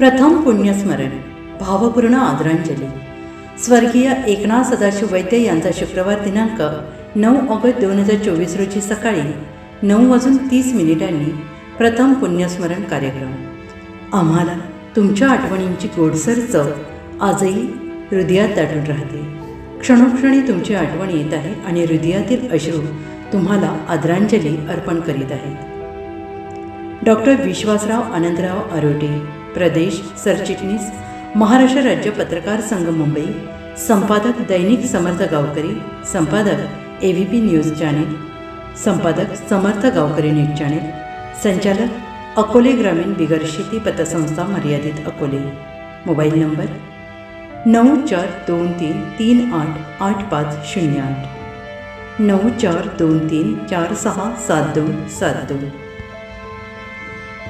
प्रथम पुण्यस्मरण भावपूर्ण आदरांजली. स्वर्गीय एकनाथ सदाशिव वैद्य यांचा शुक्रवार दिनांक नऊ ऑगस्ट दोन हजार चोवीस रोजी सकाळी नऊ वाजून तीस मिनिटांनी प्रथम पुण्यस्मरण कार्यक्रम. आम्हाला तुमच्या आठवणींची गोडसर चव आजही हृदयात दाटून राहते. क्षणोक्षणी तुमची आठवण येत आहे आणि हृदयातील अश्रू तुम्हाला आदरांजली अर्पण करीत आहेत. डॉक्टर विश्वासराव आनंदराव आरोटे प्रदेश सरचिटणीस महाराष्ट्र राज्य पत्रकार संघ मुंबई संपादक दैनिक समर्थ गावकरी संपादक A V P news channel संपादक समर्थ गावकरी न्यूज चॅनेल संचालक अकोले ग्रामीण बिगर शेती पतसंस्था मर्यादित अकोले. मोबाईल नंबर नऊ चार दोन तीन तीन आठ आठ पाच शून्य आठ. नऊ चार दोन तीन चार सहा सात दोन सात दोन.